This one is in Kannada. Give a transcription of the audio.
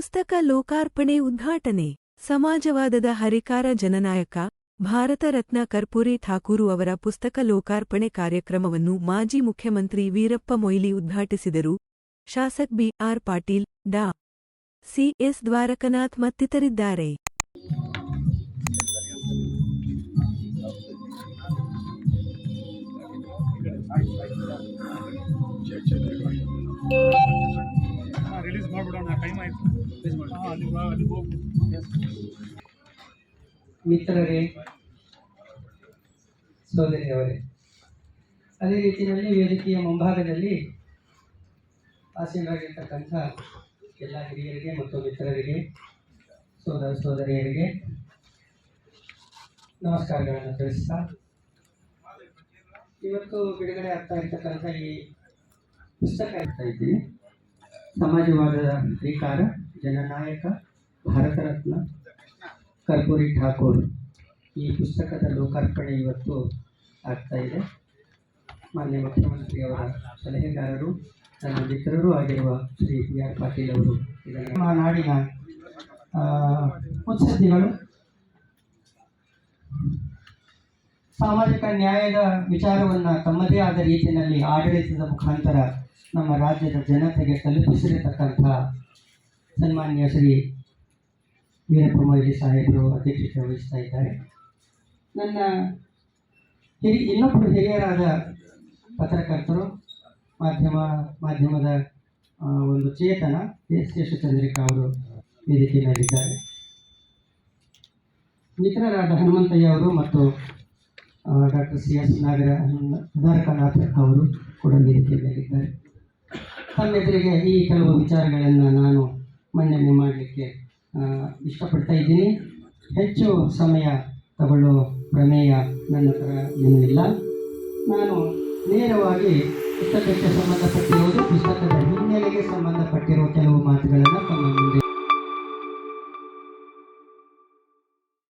ಪುಸ್ತಕ ಲೋಕಾರ್ಪಣೆ ಉದ್ಘಾಟನೆ. ಸಮಾಜವಾದದ ಹರಿಕಾರ ಜನನಾಯಕ ಭಾರತ ರತ್ನ ಕರ್ಪೂರಿ ಠಾಕೂರು ಅವರ ಪುಸ್ತಕ ಲೋಕಾರ್ಪಣೆ ಕಾರ್ಯಕ್ರಮವನ್ನು ಮಾಜಿ ಮುಖ್ಯಮಂತ್ರಿ ವೀರಪ್ಪ ಮೊಯ್ಲಿ ಉದ್ಘಾಟಿಸಿದರು. ಶಾಸಕ್ ಬಿಆರ್ ಪಾಟೀಲ್, ಡಾ. ಸಿಎಸ್ ದ್ವಾರಕನಾಥ್ ಮತ್ತಿತರಿದ್ದಾರೆ. ರಿಲೀಸ್ ಮಾಡ್ಬಿಡೋಣ ಟೈಮ್ ಆಯ್ತು. ಮಿತ್ರರೇ ಸೋದರಿಯವರೇ ಅದೇ ರೀತಿಯಲ್ಲಿ ವೇದಿಕೆಯ ಮುಂಭಾಗದಲ್ಲಿ ಆಸೀನರಾಗಿರ್ತಕ್ಕಂಥ ಎಲ್ಲ ಹಿರಿಯರಿಗೆ ಮತ್ತು ಮಿತ್ರರಿಗೆ ಸೋದರ ಸೋದರಿಯರಿಗೆ ನಮಸ್ಕಾರಗಳನ್ನು ತಿಳಿಸ್ತಾ ಇವತ್ತು ಬಿಡುಗಡೆ ಆಗ್ತಾ ಇರ್ತಕ್ಕಂಥ ಈ ಪುಸ್ತಕ ಇರ್ತಾ ಇದ್ದೀನಿ. ಸಮಾಜವಾದದ ಹರಿಕಾರ ಜನನಾಯಕ, ಭಾರತರತ್ನ, ಕರ್ಪೂರಿ ಠಾಕೂರ್. ಈ ಪುಸ್ತಕದ ಲೋಕಾರ್ಪಣೆ ಇವತ್ತು ಆಗ್ತಾ ಇದೆ. ಮಾನ್ಯ ಮುಖ್ಯಮಂತ್ರಿಯವರ ಸಲಹೆಗಾರರು, ನನ್ನ ಮಿತ್ರರೂ ಆಗಿರುವ ಶ್ರೀ ಬಿ ಆರ್ ಪಾಟೀಲ್ ಅವರು ನಮ್ಮ ನಾಡಿನ ಮುತ್ಸದ್ದಿಗಳು ಸಾಮಾಜಿಕ ನ್ಯಾಯದ ವಿಚಾರವನ್ನು ತಮ್ಮದೇ ಆದ ರೀತಿಯಲ್ಲಿ ಆಡಳಿತದ ಮುಖಾಂತರ ನಮ್ಮ ರಾಜ್ಯದ ಜನತೆಗೆ ತಲುಪಿಸಿರತಕ್ಕಂಥ ಸನ್ಮಾನ್ಯ ಶ್ರೀ ವೀರಪ್ಪ ಮೊಯ್ಲಿ ಸಾಹೇಬರು ಅಧ್ಯಕ್ಷತೆ ವಹಿಸ್ತಾ ಇದ್ದಾರೆ. ನನ್ನ ಹಿರಿ ಇನ್ನೊಬ್ಬರು ಹಿರಿಯರಾದ ಪತ್ರಕರ್ತರು, ಮಾಧ್ಯಮ, ಮಾಧ್ಯಮದ ಒಂದು ಚೇತನ ಎಸ್ ಶೇಷಚಂದ್ರಿಕಾ ಅವರು ವೇದಿಕೆಯಲ್ಲಿದ್ದಾರೆ. ಮಿತ್ರರಾದ ಹನುಮಂತಯ್ಯ ಅವರು ಮತ್ತು doctor C S Nagara, Dwarakanath ಅವರು ಕೂಡ ವೇದಿಕೆಯಲ್ಲಿದ್ದಾರೆ. ತಮ್ಮೆದುರಿಗೆ ಈ ಕೆಲವು ವಿಚಾರಗಳನ್ನು ನಾನು ಮಂಡನೆ ಮಾಡಲಿಕ್ಕೆ ಇಷ್ಟಪಡ್ತಾ ಇದ್ದೀನಿ. ಹೆಚ್ಚು ಸಮಯ ತಗೊಳ್ಳೋ ಪ್ರಮೇಯ ನನ್ನ ಹತ್ರ ಏನೂ ನಾನು ನೇರವಾಗಿ ಪುಸ್ತಕಕ್ಕೆ ಸಂಬಂಧಪಟ್ಟಿರುವುದು, ಪುಸ್ತಕದ ಹಿನ್ನೆಲೆಗೆ ಸಂಬಂಧಪಟ್ಟಿರುವ ಕೆಲವು ಮಾತುಗಳನ್ನು ತಮ್ಮ ಮುಂದೆ